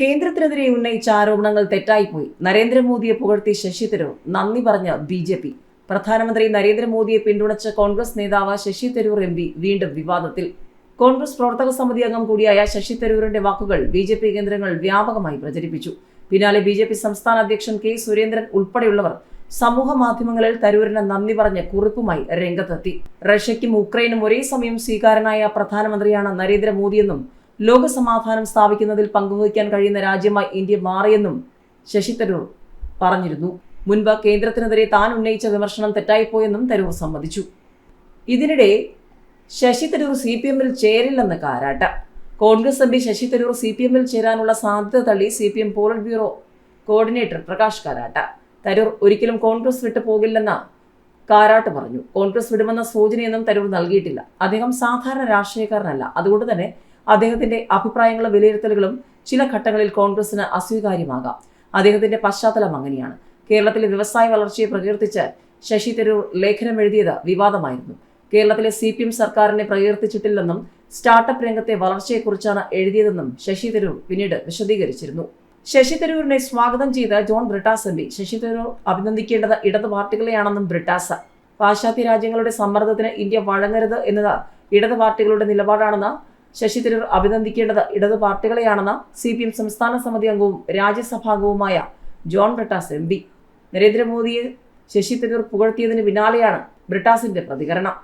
കേന്ദ്രത്തിനെതിരെ ഉന്നയിച്ച ആരോപണങ്ങൾ തെറ്റായിപ്പോയി. നരേന്ദ്രമോദിയെ പുകഴ്ത്തി ശശി തരൂർ നന്ദി പറഞ്ഞ ബി ജെ പി. പ്രധാനമന്ത്രി നരേന്ദ്രമോദിയെ പിന്തുണച്ച കോൺഗ്രസ് നേതാവ് ശശി തരൂർ എം പി വീണ്ടും വിവാദത്തിൽ. കോൺഗ്രസ് പ്രവർത്തക സമിതി അംഗം കൂടിയായ ശശി തരൂരിന്റെ വാക്കുകൾ ബി ജെ പി കേന്ദ്രങ്ങൾ വ്യാപകമായി പ്രചരിപ്പിച്ചു. പിന്നാലെ ബി ജെ പി സംസ്ഥാന അധ്യക്ഷൻ കെ സുരേന്ദ്രൻ ഉൾപ്പെടെയുള്ളവർ സമൂഹ മാധ്യമങ്ങളിൽ തരൂരിന് നന്ദി പറഞ്ഞ് കുറിപ്പുമായി രംഗത്തെത്തി. റഷ്യയ്ക്കും ഉക്രൈനും ഒരേ സമയം സ്വീകാരനായ പ്രധാനമന്ത്രിയാണ് നരേന്ദ്രമോദിയെന്നും ലോകസമാധാനം സ്ഥാപിക്കുന്നതിൽ പങ്കുവഹിക്കാൻ കഴിയുന്ന രാജ്യമായി ഇന്ത്യ മാറിയെന്നും ശശി തരൂർ പറഞ്ഞിരുന്നു. മുൻപ് കേന്ദ്രത്തിനെതിരെ താൻ ഉന്നയിച്ച വിമർശനം തെറ്റായിപ്പോയെന്നും തരൂർ സമ്മതിച്ചു. ഇതിനിടെ ശശി തരൂർ സി പി എമ്മിൽ ചേരില്ലെന്ന് Karat. Congress M P Shashi Tharoor C P എമ്മിൽ ചേരാനുള്ള സാധ്യത തള്ളി C P M polit bureau coordinator Prakash Karat. Tharoor ഒരിക്കലും കോൺഗ്രസ് വിട്ടു പോകില്ലെന്ന് കാരാട്ട് പറഞ്ഞു. കോൺഗ്രസ് വിടുമെന്ന സൂചനയൊന്നും തരൂർ നൽകിയിട്ടില്ല. അദ്ദേഹം സാധാരണ രാഷ്ട്രീയക്കാരനല്ല. അതുകൊണ്ട് തന്നെ അദ്ദേഹത്തിന്റെ അഭിപ്രായങ്ങളും വിലയിരുത്തലുകളും ചില ഘട്ടങ്ങളിൽ കോൺഗ്രസിന് അസ്വീകാര്യമാകാം. അദ്ദേഹത്തിന്റെ പശ്ചാത്തലം അങ്ങനെയാണ്. കേരളത്തിലെ വ്യവസായ വളർച്ചയെ പ്രകീർത്തിച്ച് ശശി തരൂർ ലേഖനം എഴുതിയത് വിവാദമായിരുന്നു. കേരളത്തിലെ സി പി എം സർക്കാരിനെ പ്രകീർത്തിച്ചിട്ടില്ലെന്നും സ്റ്റാർട്ടപ്പ് രംഗത്തെ വളർച്ചയെക്കുറിച്ചാണ് എഴുതിയതെന്നും ശശി തരൂർ പിന്നീട് വിശദീകരിച്ചിരുന്നു. ശശി തരൂരിനെ സ്വാഗതം ചെയ്ത John Brittas M P. Shashi Tharoor അഭിനന്ദിക്കേണ്ടത് ഇടത് പാർട്ടികളെയാണെന്നും ബ്രിട്ടാസ്. പാശ്ചാത്യ രാജ്യങ്ങളുടെ സമ്മർദ്ദത്തിന് ഇന്ത്യ വഴങ്ങരുത് എന്നത് ഇടത് പാർട്ടികളുടെ നിലപാടാണെന്ന് ശശി തരൂർ അഭിനന്ദിക്കേണ്ടത് ഇടതു പാർട്ടികളെയാണെന്ന് സി പി എം സംസ്ഥാന സമിതി അംഗവും രാജ്യസഭാംഗവുമായ ജോൺ ബ്രിട്ടാസ് എം പി. നരേന്ദ്രമോദിയെ ശശി തരൂർ പുകഴ്ത്തിയതിന് പിന്നാലെയാണ് ബ്രിട്ടാസിന്റെ പ്രതികരണം.